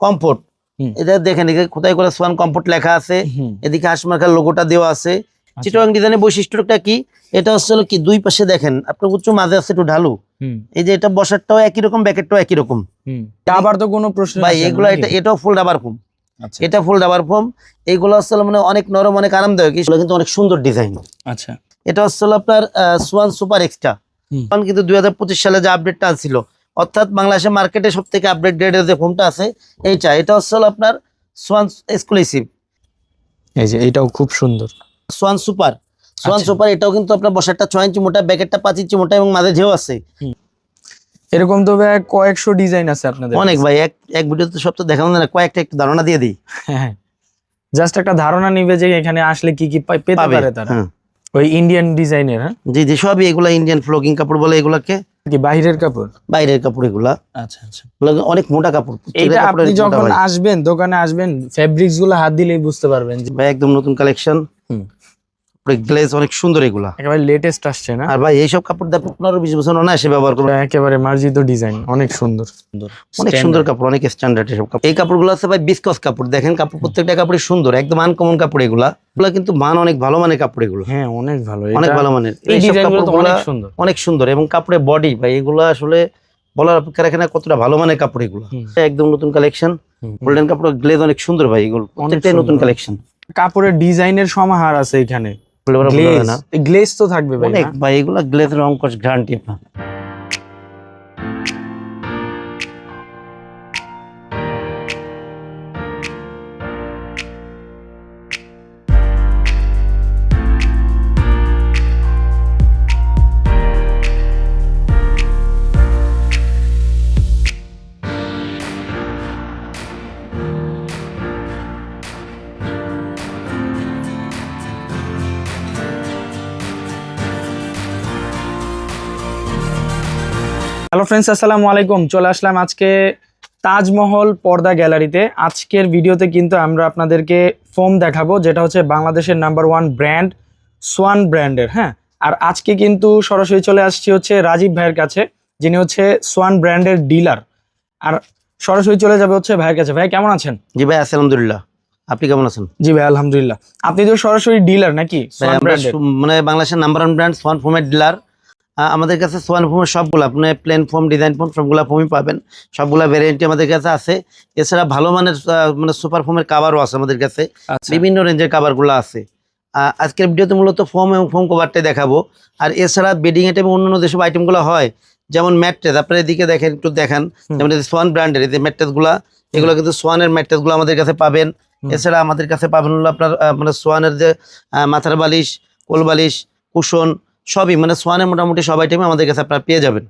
Comfort. এটা দেখেন কোথায় করে সোয়ান কমফোর্ট লেখা আছে এদিকে হাসমার্কার লোগোটা দেওয়া আছে। আচ্ছা। চিটোয়াং ডিজাইনের বৈশিষ্ট্যটা কি? এটা হচ্ছে কি দুই পাশে দেখেন আপনার উচ্চ মাঝে আছে একটু ঢালু। এই যে এটা বসারটাও একই রকম ব্যাকেটটাও একই রকম। আবার তো কোনো প্রশ্ন ভাই এগুলো এটা এটাও ফুল ডাবার ফোম আচ্ছা। এটা ফুল ডাবার ফোম এইগুলো হচ্ছে মানে অনেক নরম অনেক আরামদায়ক। এগুলো কিন্তু অনেক সুন্দর ডিজাইন আচ্ছা। এটা হচ্ছে আপনার সোয়ান সুপার এক্সট্রা কিন্তু দুই হাজার পঁচিশ সালে যে আপডেটটা ছিল অর্থাৎ বাংলাদেশের মার্কেটে সব থেকে আপডেট গ্রেডের যে ফোনটা আছে এইটা এটা হচ্ছে আপনার সোয়ান এক্সক্লুসিভ এই যে এটাও খুব সুন্দর। Schwann super Schwann. সুপার এটাও কিন্তু আপনার বসারটা ছয় ইঞ্চি মোটা ব্যাকেটটা পাঁচ ইঞ্চি মোটা এবং মাঝে ঝেউ আছে। এরকম তো ভাই কয়েকশো ডিজাইন আছে আপনাদের অনেক ভাই এক এক ভিডিওতে সব তো দেখানো না কয়েকটা একটু ধারণা দিয়ে দিই। হ্যাঁ। জাস্ট একটা ধারণা নিবে যে এখানে আসলে কি কি পেতে পারে তারা। হ্যাঁ। ওই ইন্ডিয়ান ডিজাইনের হ্যাঁ? জি জি সবই এগুলা ইন্ডিয়ান ফ্লোকিং কাপড় বলে এগুলাকে। কি বাইরের কাপড়? বাইরের কাপড় এগুলা। আচ্ছা আচ্ছা। অনেক মোটা কাপড় এটা আপনি অনেক মোটা যখন আসবেন দোকানে আসবেন ফেব্রিক্সগুলো হাত দিলেই বুঝতে পারবেন যে ভাই একদম নতুন কালেকশন হুম। গ্লেজ অনেক সুন্দর এগুলা। একেবারে লেটেস্ট আসছে না? আর ভাই এইসব কাপড় দিয়ে আপনি পনেরো বিশ বছর অনায়াসে ব্যবহার করবেন একেবারে মার্জিত ডিজাইন অনেক সুন্দর। অনেক সুন্দর কাপড় অনেক স্ট্যান্ডার্ড এসব কাপড়। এই কাপড়গুলো আছে ভাই বিস্কস কাপড়। দেখেন কাপড় প্রত্যেকটা কাপড়ই সুন্দর একদম আনকমন কাপড় এগুলা। এগুলা কিন্তু মান অনেক ভালো মানের কাপড় এগুলো। হ্যাঁ অনেক ভালো। অনেক ভালো মানের। এই এইসব ডিজাইনগুলো তো কাপড়গুলা অনেক সুন্দর। এবং কাপড়ের বডি ভাই এগুলো আসলে বলার অপেক্ষা রাখে না কতটা ভালো মানের কাপড় এগুলো। একদম নতুন কালেকশন গোল্ডেন কাপড় গ্লেজ অনেক সুন্দর ভাই এগুলো। প্রত্যেকটাই নতুন কালেকশন কাপড়ের ডিজাইনের সমাহার আছে এখানে। গ্লেজ না গ্লেজ তো থাকবে ভাই অনেক না? ভাই এগুলো গ্লেজ রং করছে গ্যারান্টি আপনার ফ্রেন্ডস আসসালামু আলাইকুম। চলে আসলাম আজকে তাজমহল পর্দা গ্যালারিতে। আজকের ভিডিওতে কিন্তু আমরা আপনাদেরকে ফোম দেখাবো যেটা হচ্ছে বাংলাদেশের নাম্বার ওয়ান ব্র্যান্ড সোয়ান ব্র্যান্ডের হ্যাঁ? আর আজকে কিন্তু সরাসরি চলে আসছি হচ্ছে রাজীব ভাইয়ের কাছে যিনি হচ্ছে সোয়ান ব্র্যান্ডের ডিলার আর সরাসরি চলে যাবে হচ্ছে ভাইয়ের কাছে। ভাই কেমন আছেন? জি ভাই আলহামদুলিল্লাহ। আপনি কেমন আছেন? জি ভাই আলহামদুলিল্লাহ। আপনি তো সরাসরি ডিলার নাকি? মানে বাংলাদেশের নাম্বার ওয়ান ব্র্যান্ড সোয়ান ফোমের ডিলার আমাদের কাছে সোয়ান ফোমের সবগুলো আপনি প্লেন ফোম ডিজাইন ফোম সবগুলা ফোমই পাবেন। সবগুলা ভ্যারিয়েন্টি আমাদের কাছে আছে। এছাড়া ভালো মানের মানে সুপার ফোমের কাভারও আছে আমাদের কাছে। আচ্ছা। বিভিন্ন রেঞ্জের কাভারগুলো আছে। আজকের ভিডিওতে মূলত ফোম এবং ফোম কভারটাই দেখাবো। আর এছাড়া বেডিং আইটেম অন্যান্য যেসব আইটেমগুলো হয় যেমন ম্যাট্রেস আপনার এদিকে দেখেন একটু দেখান। যেমন সোয়ান ব্র্যান্ডের এই যে ম্যাট্রেসগুলো এগুলো কিন্তু সোয়ানের ম্যাট্রেসগুলো আমাদের কাছে পাবেন। এছাড়া আমাদের কাছে পাবেন হলো আপনার মানে সোয়ানের যে মাথার বালিশ কোল বালিশ কুশন সবই মানে সোয়ানের মোটামুটি সব আইটেমই আমাদের কাছে আপনারা পেয়ে যাবেন।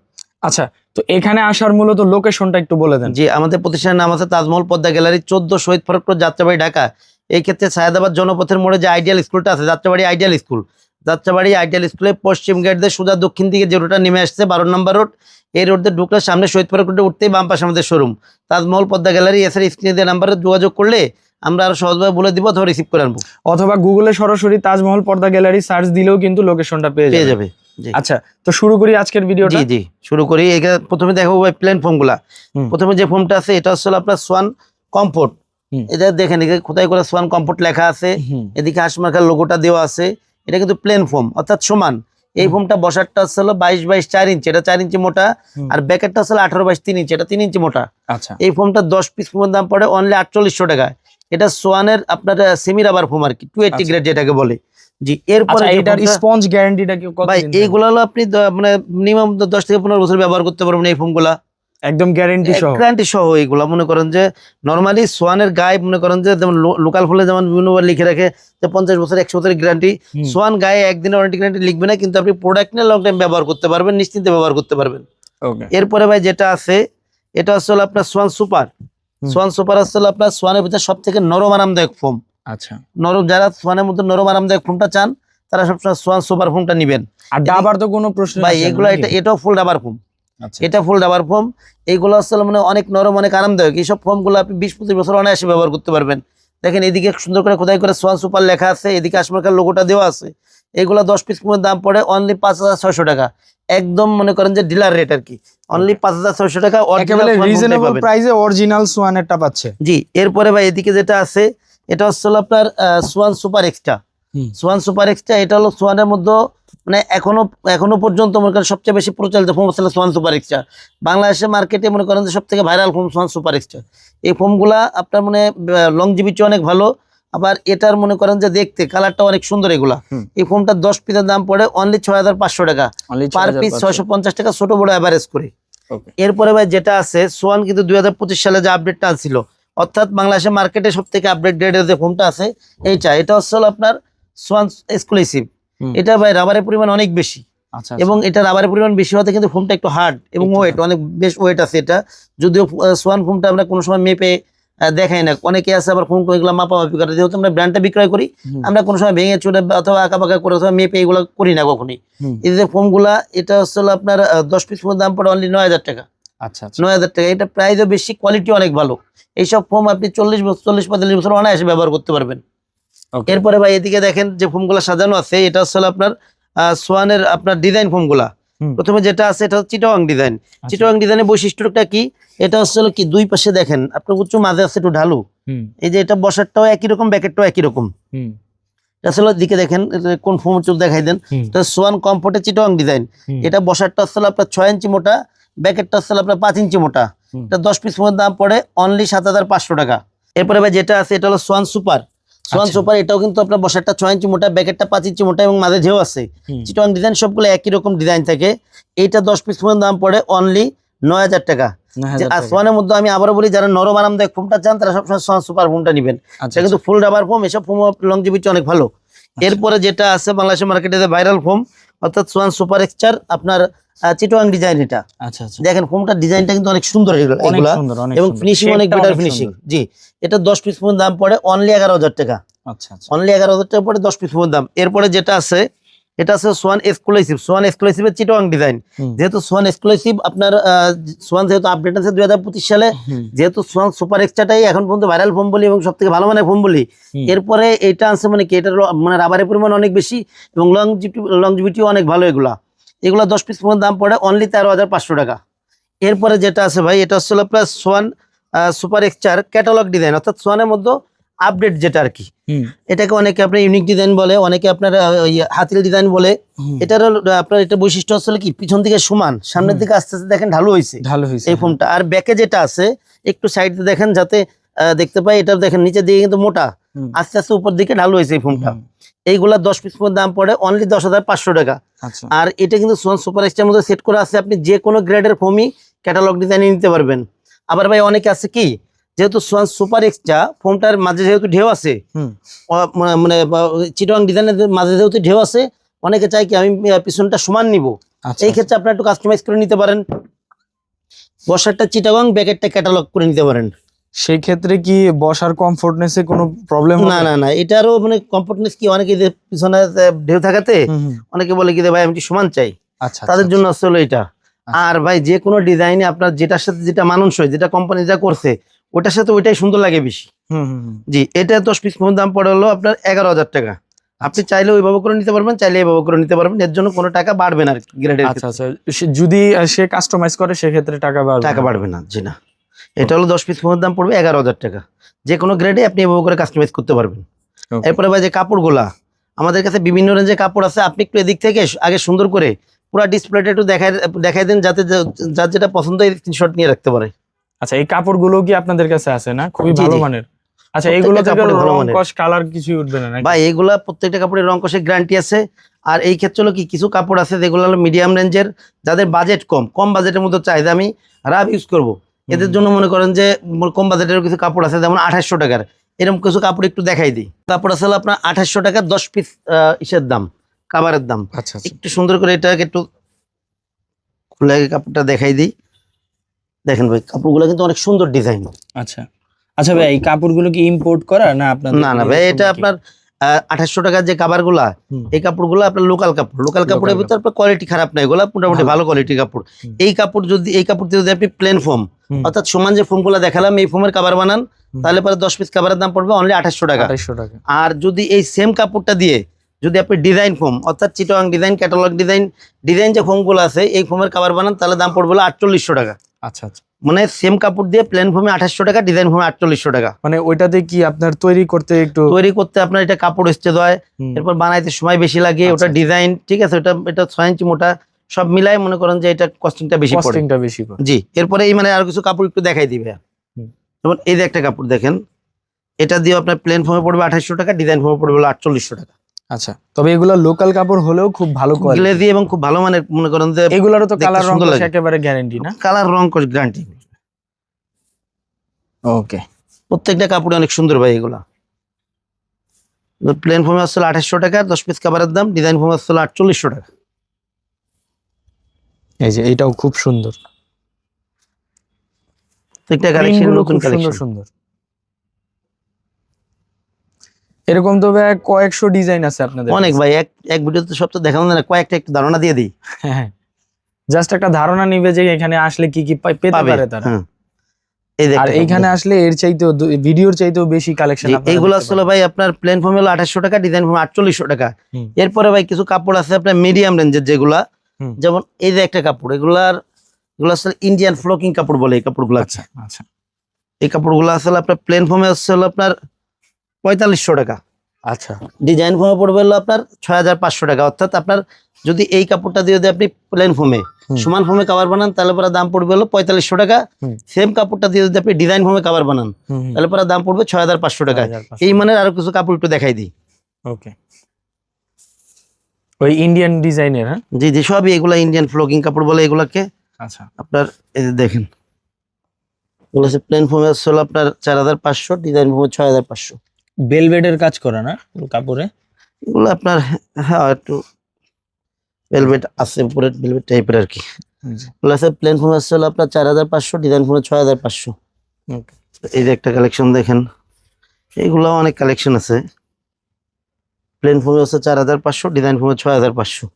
আচ্ছা তো এখানে আসার মূলত লোকেশনটা একটু বলে দেন। জি আমাদের প্রতিষ্ঠানের নাম আছে তাজমহল পদ্মা গ্যালারি চোদ্দ শহীদ ফরক রোড যাত্রাবাড়ি ঢাকা। এই ক্ষেত্রে সায়দাবাদ জনপথের মোড়ে যে আইডিয়াল স্কুলটা আছে Jatrabari ideal school Jatrabari ideal স্কুলে পশ্চিম গেট দিয়ে সোজা দক্ষিণ দিকে যে রোডটা নেমে আসছে বারো নম্বর রোড এই রোড দিয়ে ঢুকলে সামনে শহীদ ফরক রোডে উঠতেই বাম পাশে আমাদের শোরুম তাজমহল পদ্মা গ্যালারি এছাড়া স্ক্রিনে দেওয়া নাম্বারে যোগাযোগ করলে আমরা আরও সহজভাবে বলে দিব অথবা রিসিভ করে আনব। অথবা গুগলে সরাসরি তাজমহল পর্দা গ্যালারি সার্চ দিলেও কিন্তু লোকেশনটা পেয়ে পেয়ে যাবে। আচ্ছা তো শুরু করি আজকের ভিডিওটা জি জি শুরু করি। এখানে প্রথমে দেখো প্লেন ফোমগুলা। প্রথমে যে ফোমটা আছে এটা হচ্ছে আপনার সোয়ান কমফোর্ট এটা দেখেন এখানে কোথায় করে সোয়ান কমফোর্ট লেখা আছে এদিকে হাসমার্কার লোগোটা দেওয়া আছে। এটা কিন্তু প্লেন ফোম অর্থাৎ সমান। এই। ফোমটা বসারটা হচ্ছে হলো বাইশ বাইশ চার ইঞ্চি। এটা চার ইঞ্চি মোটা। আর ব্যাকেটটা হচ্ছে আঠারো বাইশ তিন ইঞ্চি। এটা তিন ইঞ্চি মোটা। আচ্ছা। এই ফোমটা দশ পিস ফোমের দাম পড়ে অনলি আটচল্লিশশো টাকা এটা সোয়ানের আপনার সেমি রাবার ফোম আর কি টু এইটি। গ্রেড যেটাকে বলে। জি এরপরে আচ্ছা এটার স্পঞ্জ গ্যারান্টিটা কি কত ভাই এইগুলো হলো আপনি মানে মিনিমাম দশ থেকে পনেরো বছর ব্যবহার করতে পারবেন এই ফোমগুলা। একদম গ্যারান্টি সহ। গ্যারান্টি সহ এইগুলা। মনে করেন যে নর্মালি সোয়ানের গায়ে মনে করেন যে যেমন লোকাল ফুলে যেমন বিভিন্ন বার লিখে রাখে যে পঞ্চাশ বছর একশো বছরের গ্যারান্টি সোয়ান গায়ে একদিনের ওয়ারেন্টি গ্যারান্টি লিখবে না কিন্তু আপনি প্রোডাক্ট নিয়ে লং টাইম ব্যবহার করতে পারবেন নিশ্চিন্তে ব্যবহার করতে পারবেন। এরপরে ভাই যেটা আছে এটা হচ্ছে আপনার সোয়ান সুপার। সোয়ান সুপার হচ্ছে আপনার সোয়ানের ভিতরে সব থেকে নরম আরামদায়ক ফোম। আচ্ছা। নরম যারা সোয়ানের মধ্যে নরম আরামদায়ক ফোমটা চান তারা সবসময় সোয়ান সুপার ফোমটা নিবেন। আর ডাবার তো কোনো প্রশ্ন ভাই এগুলো এটা এটাও ফুল ডাবার ফোম। আচ্ছা। এটা ফুল ডাবার ফোম। এইগুলো আসলে মানে অনেক নরম অনেক আরামদায়ক। এইসব ফোমগুলো আপনি বিশ পঁচিশ বছর অনায়াসে ব্যবহার করতে পারবেন। দেখেন এদিকে সুন্দর করে খোদাই করে সোয়ান সুপার লেখা আছে এদিকে আসমার্কার লোগোটা দেওয়া আছে। এগুলো দশ পিস ফোমের দাম পড়ে অনলি পাঁচ হাজার ছয়শো টাকা। একদম মনে করেন যে ডিলার রেট আর কি। অনলি পাঁচ হাজার ছয়শো টাকা রিজনেবল প্রাইসে অরিজিনাল সোয়ানেরটা পাচ্ছে। জি এরপরে ভাই এদিকে যেটা আছে এটা হচ্ছে আপনার Swan super extra Swan super extra এটা হলো সোয়ানের মধ্যে মানে এখনও এখনও পর্যন্ত মনে করেন সবচেয়ে বেশি প্রচলিত ফোম হচ্ছে সোয়ান সুপার এক্সট্রা বাংলাদেশের মার্কেটে মনে করেন যে সব থেকে viral foam Swan super extra এই ফোমগুলা আপনার মানে লংজিভিটি অনেক ভালো আবার এটার মনে করেন যে দেখতে কালারটা অনেক সুন্দর এগুলা। এই ফোমটা দশ পিসের দাম পড়ে অনলি ছয় হাজার পাঁচশো টাকা। পার পিস ছয়শো পঞ্চাশ টাকা ছোট বড় অ্যাভারেজ করে। এরপরে ভাই যেটা আছে সোয়ান কিন্তু দুই হাজার পঁচিশ সালে যে আপডেটটা আনছিল অর্থাৎ বাংলাদেশের মার্কেটে সব থেকে আপডেট গ্রেডের যে ফোনটা আছে এইটা এটা হচ্ছে আপনার সোয়ান এক্সক্লুসিভ। এটা ভাই রাবারের পরিমাণ অনেক বেশি। আচ্ছা এবং এটা রাবারের পরিমাণ বেশি হতে কিন্তু ফোনটা একটু হার্ড এবং ওয়েট অনেক বেশ ওয়েট আছে এটা। যদিও সোয়ান ফোনটা আমরা কোনো সময় মেপে দেখাই না। অনেকে আছে আবার ফোন এগুলো মাপামাপি করে। যেহেতু আমরা ব্র্যান্ডটা বিক্রয় করি আমরা কোনো সময় ভেঙে চুরে অথবা আঁকা পাকা করে অথবা মেপে এগুলো করি না কখনই। এই যে ফোনগুলা এটা হচ্ছে আপনার দশ পিস ফোন দাম পড়ে অনলি নয় হাজার টাকা। আচ্ছা আচ্ছা। নয় হাজার টাকা। এটা প্রাইসও বেশি কোয়ালিটি অনেক ভালো। এইসব ফোম আপনি চল্লিশ বছর চল্লিশ পঁয়তাল্লিশ বছর অনায়াসে ব্যবহার করতে পারবেন. এরপরে ভাই এদিকে দেখেন যে ফোমগুলা সাজানো আছে এটা হচ্ছে আপনার সোয়ানের আপনার ডিজাইন ফোমগুলা। প্রথমে যেটা আছে এটা হচ্ছে চিটোয়াং ডিজাইন। চিটোয়াং ডিজাইনের বৈশিষ্ট্যটা কি? এটা হচ্ছে কি দুই পাশে দেখেন আপনার উচ্চ মাঝে আছে একটু ঢালু। এই যে এটা বসারটাও একই রকম ব্যাকেটটাও একই রকম। আসলে দিকে দেখেন কোন ফোম চুল দেখাই দেন। এটা সোয়ান কমফোর্টের চিটোয়াং ডিজাইন এটা বসারটা হলো আপনার ছয় ইঞ্চি মোটা ব্যাকেটটা হলো আপনার পাঁচ ইঞ্চি মোটা। এটা দশ পিস ফোনের দাম পড়ে অনলি সাত হাজার পাঁচশো টাকা। এরপরে ভাই যেটা আছে এটা হলো সোয়ান সুপার। সোয়ান আচ্ছা। সুপার এটাও কিন্তু আপনার বসারটা ছয় ইঞ্চি মোটা ব্যাকেটটা পাঁচ ইঞ্চি মোটা এবং মাঝে ঝেউ আছে। চিটোয়াং ডিজাইন সবগুলো একই রকম ডিজাইন থাকে। এইটা দশ পিস পর্যন্ত দাম পড়ে অনলি নয় হাজার টাকা। আর সোয়ানের মধ্যে আমি আবারও বলি যারা নরম আরামদায়ক ফোমটা চান তারা সবসময় সোয়ান সুপার ফোমটা নেবেন। আচ্ছা এটা কিন্তু ফুল রাবার ফোম এসব ফোম লংজিভিটি অনেক ভালো। এরপরে যেটা আছে বাংলাদেশের মার্কেটে ভাইরাল ফোম অর্থাৎ সোয়ান সুপার এক্সচার আপনার চিটোয়াং ডিজাইন এটা। আচ্ছা আচ্ছা। দেখেন ফোমটার ডিজাইনটা কিন্তু অনেক সুন্দর এগুলো- এবং ফিনিশিং অনেক বেটার ফিনিশিং জি। এটা দশ পিস ফোন দাম পড়ে অনলি এগারো হাজার টাকা। আচ্ছা আচ্ছা। অনলি এগারো হাজার টাকা পড়ে দশ পিস ফোন দাম। এরপরে যেটা আছে এটা আছে সোয়ান এক্সক্লুসিভ সোয়ান এক্সক্লুসিভের চিটোয়াং ডিজাইন যেহেতু সোয়ান এক্সক্লুসিভ আপনার আহ, সোয়ান যেহেতু আপডেট আছে দুই হাজার পঁচিশ সালে যেহেতু সোয়ান সুপার এক্সট্রাটাই এখন পর্যন্ত ভাইরাল ফোন বলি এবং সব থেকে ভালো মানের ফোন বলি এরপরে এটা আছে মানে কি এটার মানে রাবারের পরিমাণ অনেক বেশি এবং লংজিভিটি লংজিভিটিও অনেক ভালো এগুলা। এগুলা দশ পিস ফোনের দাম পড়ে অনলি তেরো হাজার পাঁচশো টাকা। এরপরে যেটা আছে ভাই এটা হচ্ছে plus Swan super extra catalogue design অর্থাৎ সোয়ানের মধ্যে আপডেট যেটা আর কি। এটাকে অনেকে আপনার ইউনিক ডিজাইন বলে অনেকে আপনার হাতিল ডিজাইন বলে। এটার আপনার এটা বৈশিষ্ট্য হচ্ছে কি পিছন দিকে সমান সামনের দিকে আস্তে আস্তে দেখেন ঢালু হয়েছে ভালো হয়েছে এই ফোনটা। আর ব্যাকে যেটা আছে একটু সাইড দেখেন যাতে দেখতে পাই এটা দেখেন নিচের দিকে কিন্তু মোটা। আস্তে আস্তে উপর দিকে ঢালু হয়েছে এই ফোনটা। এইগুলা দশ পিস দাম পড়ে অনলি দশ হাজার পাঁচশো টাকা। আচ্ছা। আর এটা কিন্তু সোয়ান সুপার এক্সটার মধ্যে সেট করা আছে আপনি যে কোনো গ্রেডের ফোমই ক্যাটালগ ডিজাইনে নিতে পারবেন। আবার ভাই অনেকে আছে কি যেহেতু সোয়ান সুপার এক্সটা ফোমটার মাঝে যেহেতু ঢেউ আছে মানে- চিটং ডিজাইনের মাঝে যেহেতু ঢেউ আছে অনেকে চাই কি আমি পিছনটা সমান নিব। আচ্ছা এই ক্ষেত্রে আপনার একটু কাস্টমাইজ করে নিতে পারেন। বসারটা চিটাগং ব্যাকেটটা ক্যাটালগ করে নিতে পারেন। সেই ক্ষেত্রে কি বসার কমফোর্টনেসে কোনো প্রবলেম না না না এটারও মানে কমফোর্টনেস কি অনেকে যে পিছনে ঢেউ থাকাতে অনেকে বলে কি ভাই আমি একটু সমান চাই? আচ্ছা তাদের জন্য আসলে এটা। আচ্ছা। আর ভাই যে কোনো ডিজাইনে আপনার যেটার সাথে যেটা মানানসই যেটা কোম্পানি যা করছে ওটার সাথে ওইটাই সুন্দর লাগে বেশি। হুম হুম হুম। জি এটা দশ পিস ফোন দাম পড়ে হলো আপনার এগারো হাজার টাকা। আপনি চাইলে ওইভাবে করে নিতে পারবেন চাইলে এইভাবে করে নিতে পারবেন। এর জন্য কোনো টাকা বাড়বে না আর গ্রেডের আচ্ছা আচ্ছা। যদি সে কাস্টমাইজ করে সেক্ষেত্রে টাকা বাড়বে টাকা বাড়বে না জি না। এটা হলো দশ পিস ফোনের দাম পড়বে এগারো হাজার টাকা। যে কোনো গ্রেডে আপনি এভাবে করে কাস্টমাইজ করতে পারবেন। এরপরে ভাই যে কাপড়গুলা আমাদের কাছে বিভিন্ন রেঞ্জের কাপড় আছে আপনি একটু এদিক থেকে আগে সুন্দর করে পুরো ডিসপ্লেটা একটু দেখাই দেখাই দেন যাতে যার যেটা পছন্দ এই স্ক্রিনশট নিয়ে রাখতে পারে। আচ্ছা এই কাপড়গুলো কি আপনাদের কাছে আছে না? খুবই ভালো মানের। আচ্ছা এইগুলো থেকে কাপড়ই ভালো মানের। কস কালার কিছু উঠবে না ভাই এইগুলা প্রত্যেকটা কাপড়ের রং কষে গ্যারান্টি আছে। আর এই ক্ষেত্রে হলো কি কিছু কাপড় আছে যেগুলো হলো মিডিয়াম রেঞ্জের যাদের বাজেট কম কম বাজেটের মধ্যে চাহিদা আমি রাব ইউজ করব। এদের জন্য মনে করেন যে কম বাজেটের কিছু কাপড় আছে যেমন আঠাশশো টাকার। এরকম কিছু কাপড় একটু দেখাই দিই। কাপড় আছে আপনার আঠাশশো টাকার দশ পিস ইসের দাম কাবারের দাম। আচ্ছা আচ্ছা। একটু সুন্দর করে এটাকে একটু খুলে কাপড়টা দেখাই দিই। দেখেন ভাই কাপড়গুলো কিন্তু অনেক সুন্দর ডিজাইন। আচ্ছা। আচ্ছা ভাই এই কাপড়গুলো কি ইম্পোর্ট করা না আপনাদের না না ভাই এটা আপনার আঠাশশো টাকার যে কাবারগুলা। এই কাপড়গুলো আপনার লোকাল কাপড়। লোকাল কাপড়ের ভিতরে আপনার কোয়ালিটি খারাপ নাই এগুলো মোটামুটি ভালো। কোয়ালিটির কাপড়। এই কাপড় যদি এই কাপড় যদি আপনি প্লেন ফোম হুম। অর্থাৎ সমান যে ফোমগুলো দেখালাম এই ফোমের কাবার বানান তাহলে পরে দশ পিস কাবারের দাম পড়বে অনলি আঠাশশো টাকা। টাকা। আর যদি এই সেম কাপড়টা দিয়ে যদি আপনি ডিজাইন ফোম অর্থাৎ চিটোয়াং ডিজাইন ক্যাটালগ ডিজাইন ডিজাইন যে ফোমগুলো আছে এই ফোমের কাবার বানান তাহলে দাম পড়বে আটচল্লিশশো টাকা। আচ্ছা আচ্ছা। মানে সেম কাপড় দিয়ে প্লেন ফোমে আঠাশশো টাকা ডিজাইন ফোমে আটচল্লিশশো টাকা। মানে ওইটাতে কি আপনার তৈরি করতে একটু তৈরি করতে আপনার এটা কাপড় এসছে হয় এরপর বানাইতে সময় বেশি লাগে আচ্ছা, ওটা। ডিজাইন ঠিক আছে ওটা এটা ছয় ইঞ্চি মোটা সব মিলাই মনে করেন যে এটা কস্টিংটা বেশি কস্টিংটা বেশি জি এরপরে এই মানে আর কিছু কাপড় একটু দেখাই দিবে। যেমন এই যে একটা কাপড় দেখেন এটা দিয়ে আপনার প্লেন ফর্মে পড়বে আঠাশশো টাকা ডিজাইন ফর্মে পড়বে আটচল্লিশশো টাকা। আচ্ছা তবে এগুলো লোকাল কাপড় হলেও খুব ভালো কোয়ালিটি গ্লেজি এবং খুব ভালো মানের মনে করেন যে এগুলোরও তো কালার রং একেবারে গ্যারান্টি না? কালার রং গ্যারান্টি ওকে প্রত্যেকটা কাপড় অনেক সুন্দর ভাই এগুলা। প্লেন ফর্মে আসছিল আঠাশশো টাকা দশ পিস কাপড়ের দাম ডিজাইন ফর্মে আসছিল আটচল্লিশশো টাকা। এই যে এটাও খুব সুন্দর। প্রত্যেকটা কালেকশন নতুন কালেকশন সুন্দর এরকম তো ভাই কয়েকশো ডিজাইন আছে আপনাদের অনেক ভাই এক এক ভিডিওতে সব তো দেখানো না কয়েকটা একটু ধারণা দিয়ে দিই। জাস্ট একটা ধারণা নিবে যে এখানে আসলে কি কি পেতে পারে তারা। হ্যাঁ। আর এইখানে আসলে এর চাইতেও ভিডিওর চাইতেও বেশি কালেকশন জি, এইগুলো আসলে ভাই আপনার প্লেন ফর্ম হলো আঠাশশো টাকা ডিজাইন ফর্ম আটচল্লিশশো টাকা। এরপরে ভাই কিছু কাপড় আছে আপনার মিডিয়াম রেঞ্জের যেগুলা। যেমন এই যে একটা কাপড় এগুলার এগুলো আসলে ইন্ডিয়ান ফ্লোকিং কাপড় বলে এই কাপড়গুলো। আচ্ছা আচ্ছা। এই কাপড়গুলো আসলে আপনার প্লেন ফর্মে আসছে হলো আপনার পঁয়তাল্লিশশো টাকা। আচ্ছা। ডিজাইন ফর্মে পড়বে হলো আপনার ছয় হাজার পাঁচশো টাকা। অর্থাৎ আপনার যদি এই কাপড়টা দিয়ে যদি আপনি প্লেন ফর্মে। সমান ফর্মে কাভার বানান তাহলে পরে দাম পড়বে হলো পঁয়তাল্লিশশো টাকা। সেম কাপড়টা দিয়ে যদি আপনি ডিজাইন ফর্মে কাভার বানান তাহলে পরে দাম পড়বে ছয় হাজার পাঁচশো টাকা। এই মানের আরও কিছু কাপড় একটু দেখাই দিই। ওকে ওই ইন্ডিয়ান ডিজাইনের হ্যাঁ? জি জি সবই এগুলা ইন্ডিয়ান ফ্লোকিং কাপড় বলে এগুলাকে আচ্ছা। আপনার এই যে দেখেন। এগুলো হচ্ছে প্লেন ফর্মে আসছে আপনার চার হাজার পাঁচশো ডিজাইন ফর্মে ছয় হাজার পাঁচশো। বেলভেটের কাজ করা না কাপড়ে? এগুলো আপনার হ্যাঁ একটু ভেলভেট আছে উপরে ভেলভেট টাইপের আর কি। আছে প্লেন ফর্মে আসছে হলো আপনার চার হাজার পাঁচশো ডিজাইন ফর্মে ছয় হাজার পাঁচশো। এই যে একটা কালেকশন দেখেন। এইগুলো অনেক কালেকশন আছে। প্লেন ফর্মে আছে চার হাজার পাঁচশো ডিজাইন ফর্মে ছয় হাজার পাঁচশো।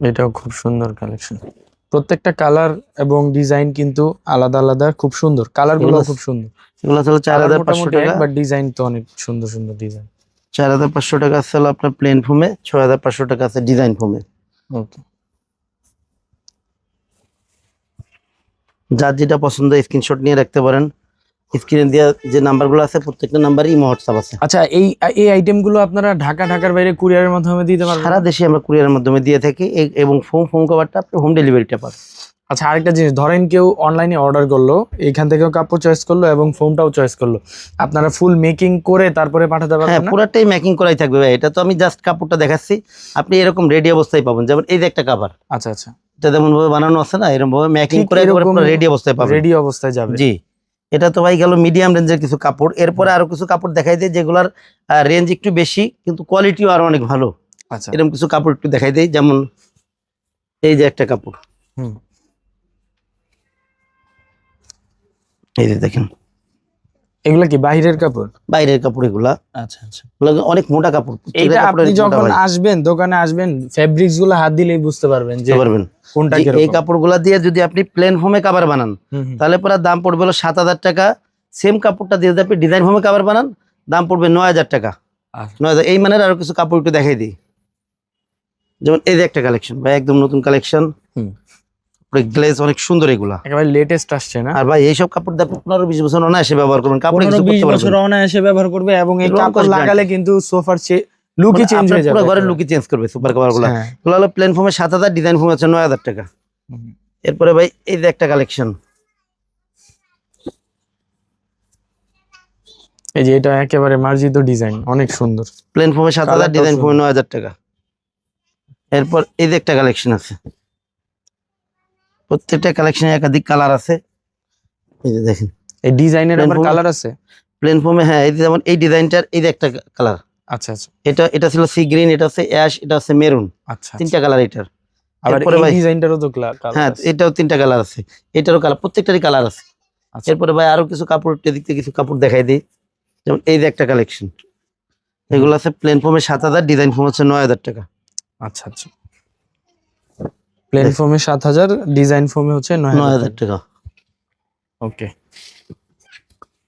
এটাও খুব সুন্দর কালেকশন প্রত্যেকটা কালার এবং ডিজাইন কিন্তু আলাদা আলাদা খুব সুন্দর। কালারগুলো খুব সুন্দর। এগুলো আসলে চার হাজার পাঁচশো টাকা। বাট ডিজাইন তো অনেক সুন্দর সুন্দর ডিজাইন চার হাজার পাঁচশো টাকা আছে হলো আপনার প্লেন ফর্মে ছয় হাজার পাঁচশো টাকা আছে ডিজাইন ফর্মে ওকে যার যেটা পছন্দ স্ক্রিনশট নিয়ে রাখতে পারেন। স্ক্রিনে দেওয়া যে নাম্বারগুলো আছে প্রত্যেকটা নাম্বারই ইমো হোয়াটসঅ্যাপ আছে। আচ্ছা এই এই আপনারা ঢাকা ঢাকার বাইরে কুরিয়ারের মাধ্যমে দিতে পারবেন? সারা দেশে আমরা কুরিয়ারের মাধ্যমে দিয়ে থাকি। এবং ফোন ফোন কভারটা আপনি হোম ডেলিভারিটা পাবেন। আচ্ছা আরেকটা জিনিস ধরেন কেউ অনলাইনে অর্ডার করল এখান থেকেও কাপড় চয়েস করল এবং ফোমটাও চয়েস করল। আপনারা ফুল মেকিং করে তারপরে পাঠাতে হ্যাঁ পারবেন না? পুরাটাই মেকিং করাই থাকবে ভাই। এটা তো আমি জাস্ট কাপড়টা দেখাচ্ছি। আপনি এরকম রেডি অবস্থায় পাবেন। যেমন এই যে একটা কাভার আচ্ছা আচ্ছা। এটা ভাবে বানানো আছে না এরকম ভাবে মেকিং ঠিক করে রেডি অবস্থায় পাবেন। রেডি অবস্থায় যাবে। জি। এটা তো ভাই গেল মিডিয়াম রেঞ্জের কিছু কাপড়। এরপরে আরও কিছু কাপড় দেখাই দেয় যেগুলার রেঞ্জ একটু বেশি কিন্তু কোয়ালিটিও আরও অনেক ভালো। আচ্ছা। এরকম কিছু কাপড় একটু দেখাই দেয় যেমন এই যে একটা কাপড়। হুম। এই যে দেখেন। এগুলা কি বাইরের কাপড়? বাইরের কাপড় এগুলা। আচ্ছা আচ্ছা। অনেক মোটা কাপড়। কাপড়ের আপনি যখন আসবেন দোকানে আসবেন ফেব্রিক্সগুলো হাত দিলেই বুঝতে পারবেন যে পারবেন। কোনটা কীরকম এই কাপড়গুলা দিয়ে যদি আপনি প্লেন ফোমে কাভার বানান হুম, হুম। তাহলে পরে দাম পড়বে হলো সাত হাজার টাকা। সেম কাপড়টা দিয়ে যদি আপনি ডিজাইন ফোমে কাভার বানান দাম পড়বে নয় হাজার টাকা। আচ্ছা। নয় হাজার এই মানের আরও কিছু কাপড় একটু দেখাই দিই। যেমন এই যে একটা কালেকশন ভাই একদম নতুন কালেকশন হুম। গ্লেজ অনেক সুন্দর এগুলা। একেবারে লেটেস্ট আসছে না? আর ভাই এইসব কাপড় দিয়ে আপনি পনেরো বিশ বছর অনায়াসে ব্যবহার করবেন কাপড়ে পনেরো কিছু করতে পারবেন অনায়াসে ব্যবহার করবে এবং এই কাপড় লাগালে কিন্তু সোফার লুকই চেঞ্জ আপনার হয়ে যাবে পুরো ঘরের লুকই চেঞ্জ করবে সুপার কভারগুলা হ্যাঁ। এগুলো হলো প্লেন ফোমে সাত হাজার ডিজাইন আছে নয় হাজার টাকা। এরপরে ভাই এই যে একটা কালেকশন এই যে এটা একেবারে মার্জিত ডিজাইন অনেক সুন্দর। প্লেন সাত হাজার ডিজাইন ফোমে নয় হাজার টাকা। এরপর এই যে একটা কালেকশন আছে। প্রত্যেকটা কালেকশনে একাধিক কালার আছে। এই যে দেখেন। এই ডিজাইনের আবার কালার আছে? প্লেন ফোমে হ্যাঁ এই যে যেমন এই ডিজাইনটার এই যে একটা কালার আচ্ছা আচ্ছা। এটা এটা ছিল সি গ্রিন এটা হচ্ছে অ্যাশ এটা হচ্ছে মেরুন আচ্ছা তিনটা কালার এটার। আবার এরপরে এই ভাই- ডিজাইনটারও তো কালার হ্যাঁ এটাও তিনটা কালার আছে। এটারও কালার প্রত্যেকটারই কালার আছে। আচ্ছা। এরপরে ভাই আরও কিছু কাপড় এদিক থেকে কিছু কাপড় দেখাই দিই। যেমন এই যে একটা কালেকশন এগুলো আছে প্লেন ফোমে সাত হাজার ডিজাইন ফর্ম হচ্ছে নয় হাজার টাকা। আচ্ছা আচ্ছা। প্লেন ফোমে সাত হাজার ডিজাইন ফোমে হচ্ছে নয় হাজার টাকা। ওকে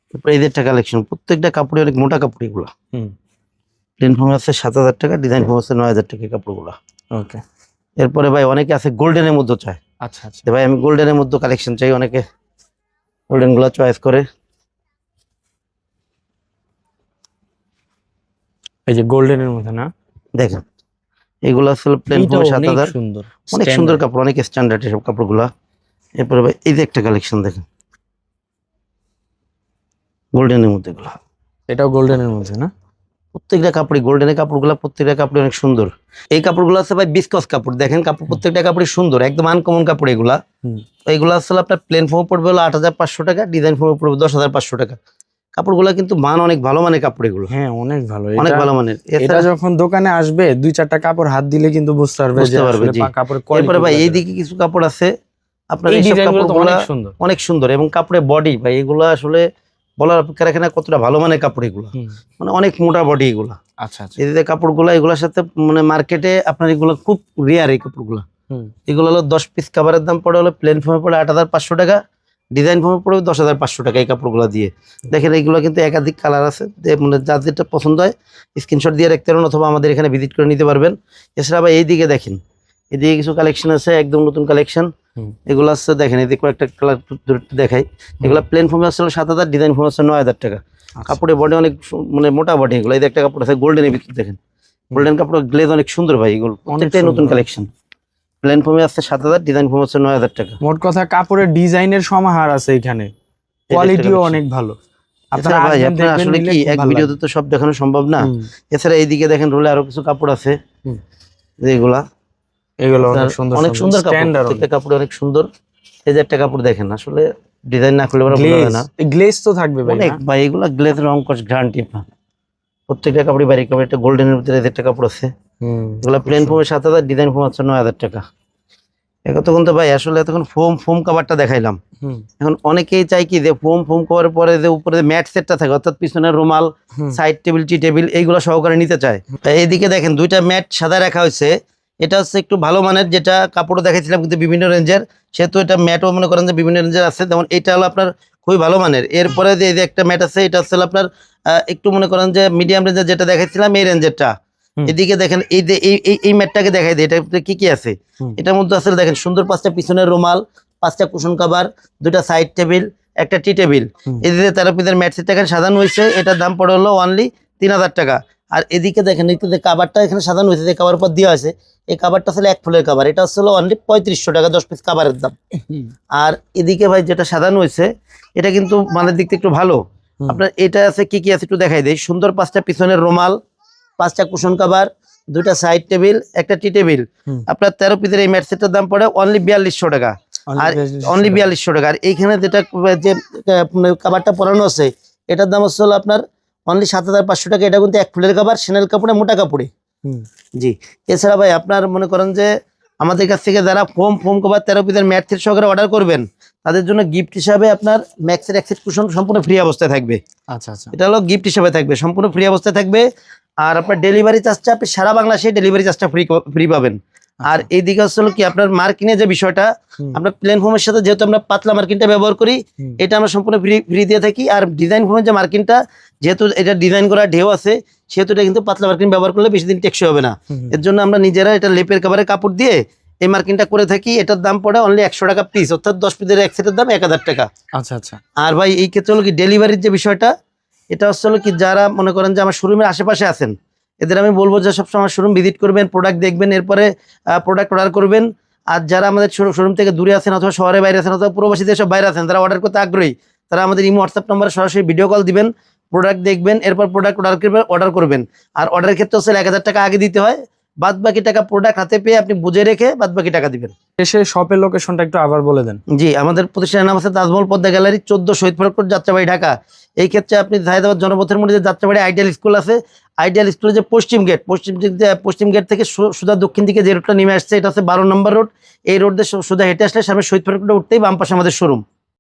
তারপরে এই একটা কালেকশন প্রত্যেকটা কাপড়ে অনেক মোটা কাপড় এগুলো। হুম। প্লেন ফোম আছে সাত হাজার টাকা ডিজাইন ফোম আছে নয় হাজার টাকা কাপড়গুলো। ওকে এরপরে ভাই অনেকে আছে গোল্ডেনের মধ্যে চায়। আচ্ছা আচ্ছা। ভাই আমি গোল্ডেনের মধ্যে কালেকশন চাই অনেকে গোল্ডেনগুলা চয়েস করে। এই যে গোল্ডেনের মধ্যে না? দেখেন। এগুলো আসলে প্লেন ফোমে সাত হাজার। অনেক সুন্দর কাপড় অনেক স্ট্যান্ডার্ড এসব কাপড়গুলা। এরপরে ভাই এই যে একটা কালেকশন দেখেন। গোল্ডেনের মধ্যে এগুলো। এটাও গোল্ডেনের মধ্যে না? প্রত্যেকটা কাপড়ই গোল্ডেনের কাপড়গুলো প্রত্যেকটা কাপড় অনেক সুন্দর। এই কাপড় কাপড়গুলো আছে ভাই বিস্কস কাপড়। দেখেন কাপড় প্রত্যেকটা কাপড়ই সুন্দর একদম আনকমন কাপড় এগুলা। হুম। এইগুলো আসলে আপনার প্লেন ফোম পড়বে হলো আট হাজার পাঁচশো টাকা ডিজাইন ফোম পড়বে দশ হাজার পাঁচশো টাকা। কাপড়গুলো কিন্তু মান অনেক ভালো মানের কাপড় এগুলো হ্যাঁ অনেক ভালো। অনেক ভালো মানের। এটা যখন দোকানে আসবে দুই চারটা কাপড় হাত দিলে কিন্তু বুঝতে পারবে বুঝতে পারবে, জি। এরপরে ভাই এইদিকে কিছু কাপড় আছে। আপনার এই কাপড়গুলো অনেক সুন্দর। অনেক সুন্দর এবং কাপড়ের বডি ভাই এগুলো আসলে বলার অপেক্ষা রাখে না কতটা ভালো মানের কাপড় এগুলো? মানে অনেক মোটা বডি এগুলো। আচ্ছা আচ্ছা। এই যে কাপড়গুলো এগুলোর সাথে মানে মার্কেটে আপনার এগুলো খুব রেয়ার এই কাপড়গুলো। এগুলো হলো দশ পিস কাভারের দাম পড়ে হলো প্লেন ফর্মে পড়ে আট হাজার পাঁচশো টাকা। ডিজাইন ফর্মে পড়বে দশ হাজার পাঁচশো টাকা এই কাপড়গুলো দিয়ে। দেখেন এইগুলো কিন্তু একাধিক কালার আছে। যে মানে যার যেটা পছন্দ হয় স্ক্রিনশট দিয়ে রাখতে পারেন অথবা আমাদের এখানে ভিজিট করে নিতে পারবেন। এছাড়া আবার এইদিকে দেখেন এদিকে কিছু কালেকশন আছে একদম নতুন কালেকশন এগুলো আছে দেখেন এদিকে কয়েকটা কালার দেখাই। এগুলো প্লেন ফর্মে আসলে সাত হাজার ডিজাইন ফর্মে আছে নয় হাজার টাকা। আচ্ছা। কাপড়ের বডি অনেক মানে মোটা বডি এগুলো। এই একটা কাপড় আছে গোল্ডেনের ভিতর দেখেন। গোল্ডেন কাপড় গ্লেজ অনেক সুন্দর ভাই এগুলো অনেকটাই নতুন কালেকশন প্লেন ফর্মে আছে সাত হাজার ডিজাইন ফর্ম আছে নয় হাজার টাকা। মোট কথা কাপড়ের ডিজাইনের সমাহার আছে এখানে। কোয়ালিটিও অনেক ভালো। এছাড়া ভাই আপনার আসলে কি এক ভিডিওতে তো সব দেখানো সম্ভব না। এছাড়া এইদিকে দেখেন রোলে আরও কিছু কাপড় আছে। যেগুলা এগুলো। অনেক সুন্দর অনেক সুন্দর কাপড়। প্রত্যেকটা কাপড় অনেক সুন্দর। এই যে একটা কাপড় দেখেন আসলে ডিজাইন না করলে বোঝা যায় না। গ্লেজ তো থাকবে ভাই অনেক ভাই এগুলা গ্লেজ রং কস গ্যারান্টি প্রত্যেকটা কাপড়ই বাড়ি কাপড় একটা গোল্ডেনের ভিতরে এই একটা কাপড় আছে। এগুলো প্লেন ফোমের সাত হাজার ডিজাইন ফোম আছে নয় হাজার টাকা। এতক্ষণ তো ভাই আসলে এতক্ষণ ফোম ফোম কাভারটা দেখাইলাম। এখন অনেকেই চাই কি যে ফোম ফোম কভারের পরে যে উপরে ম্যাট সেটটা থাকে অর্থাৎ পিছনের রুমাল সাইড টেবিল টি টেবিল এইগুলো সহকারে নিতে চায়। এইদিকে দেখেন দুইটা ম্যাট সাদা রাখা হয়েছে। এটা হচ্ছে একটু ভালো মানের যেটা কাপড়ও দেখাইছিলাম কিন্তু বিভিন্ন রেঞ্জের। সেহেতু এটা ম্যাটও মনে করেন যে বিভিন্ন রেঞ্জের আছে যেমন এটা হলো আপনার খুবই ভালো মানের। এরপরে যে একটা ম্যাট আছে এটা হচ্ছে আপনার একটু মনে করেন যে মিডিয়াম রেঞ্জের যেটা দেখাইছিলাম এই রেঞ্জেরটা। এদিকে দেখেন এই যে এই ম্যাটটাকে দেখাই দিই এটা কি কি আছে? এটার মধ্যে আসলে দেখেন সুন্দর পাঁচটা পিছনের রুমাল পাঁচটা কুশন কাভার দুটা সাইড টেবিল একটা টি টেবিল এদিকে তেরো পিসের ম্যাট এখানে সাজানো হয়েছে এটার দাম পড়ে হলো অনলি তিন হাজার টাকা। আর এদিকে দেখেন এই যে কাভারটা এখানে সাজানো হয়েছে যে কাভার পর দেওয়া আছে এই কাভারটা আসলে এক ফুলের কাভার এটা হচ্ছে অনলি পঁয়ত্রিশশো টাকা দশ পিস কাভারের দাম। আর এদিকে ভাই যেটা সাজানো হয়েছে এটা কিন্তু মানের দিক থেকে একটু ভালো। আপনার এটা আছে কি কি আছে একটু দেখাই দেয় সুন্দর পাঁচটা পিছনের রুমাল পাঁচটা কুশন কাভার দুটা সাইড টেবিল একটা টি টেবিল আপনার তেরো পিসের এই ম্যাট সেটের দাম পড়ে অনলি বিয়াল্লিশশো টাকা। আর অনলি বিয়াল্লিশশো টাকা। আর এইখানে যেটা যে কাবারটা পরানো আছে এটার দাম হচ্ছে হলো আপনার অনলি সাত হাজার পাঁচশো টাকা। এটা কিন্তু এক ফুলের কাবার সেনেল কাপড়ে মোটা কাপড়ে। জি। এছাড়া ভাই আপনার মনে করেন যে আমাদের কাছ থেকে যারা ফোম ফোম কভার তেরো পিসের ম্যাট সেট সহকারে অর্ডার করবেন তাদের জন্য গিফট হিসাবে আপনার ম্যাক্সের অ্যাক্সেট কুশন সম্পূর্ণ ফ্রি অবস্থায় থাকবে। আচ্ছা আচ্ছা। এটা হলো গিফট হিসাবে থাকবে সম্পূর্ণ ফ্রি অবস্থায় থাকবে। আর আপনার ডেলিভারি চার্জটা আপনি সারা বাংলাদেশে ডেলিভারি চার্জটা ফ্রি ফ্রি পাবেন। আর এইদিকে হচ্ছে হলো কি আপনার মার্কিনে যে বিষয়টা আমরা প্লেন ফোমের সাথে যেহেতু আমরা পাতলা মার্কিনটা ব্যবহার করি এটা আমরা সম্পূর্ণ ফ্রি ফ্রি দিয়ে থাকি। আর ডিজাইন ফোমের যে মার্কিনটা যেহেতু এটা ডিজাইন করা ঢেউ আছে সেহেতু এটা কিন্তু পাতলা মার্কিন ব্যবহার করলে বেশি দিন টেকসই হবে না। এর জন্য আমরা নিজেরা এটা লেপের কাভারে কাপড় দিয়ে এই মার্কিনটা করে থাকি এটার দাম পড়ে অনলি একশো টাকা পিস অর্থাৎ দশ পিসের এক সেটের দাম এক হাজার টাকা। আচ্ছা আচ্ছা। আর ভাই এই ক্ষেত্রে হলো কি ডেলিভারির যে বিষয়টা এটা হচ্ছে হলো কি যারা মনে করেন যে আমার শোরুমের আশেপাশে আছেন এদের আমি বলব যে সবসময় আমার শোরুম ভিজিট করবেন প্রোডাক্ট দেখবেন এরপরে প্রোডাক্ট অর্ডার করবেন। আর যারা আমাদের শোরুম থেকে দূরে আছেন অথবা শহরে বাইরে আছেন অথবা প্রবাসী দেশের বাইরে আছেন তারা অর্ডার করতে আগ্রহী তারা আমাদের ইমো হোয়াটসঅ্যাপ নাম্বারে সরাসরি ভিডিও কল দিবেন প্রোডাক্ট দেখবেন এরপর প্রোডাক্ট অর্ডার করবেন অর্ডার করবেন। আর অর্ডারের ক্ষেত্রে হচ্ছে এক হাজার টাকা আগে দিতে হয় বাদ বাকি টাকা প্রোডাক্ট হাতে পেয়ে আপনি বুঝে রেখে বাদ বাকি টাকা দিবেন। এসে শপের লোকেশনটা একটু আবার বলে দেন। জি আমাদের প্রতিষ্ঠানের নাম আছে তাজমহল পদ্মা গ্যালারি চোদ্দ শহীদ ফরকপুর যাত্রাবাড়ি ঢাকা। এই ক্ষেত্রে আপনি হায়দ্রাবাদ জনপথের মধ্যে যে যাত্রাবাড়ি আইডিয়াল স্কুল আছে আইডিয়াল স্কুলের যে পশ্চিম গেট পশ্চিম দিক পশ্চিম গেট থেকে সু- সোজা দক্ষিণ দিকে যে রোডটা নেমে আসছে এটা হচ্ছে বারো নম্বর রোড এই রোড দিয়ে সো- সোজা হেঁটে আসলে সামনে শহীদ ফরকপুরে উঠতেই বাম পাশে আমাদের শোরুম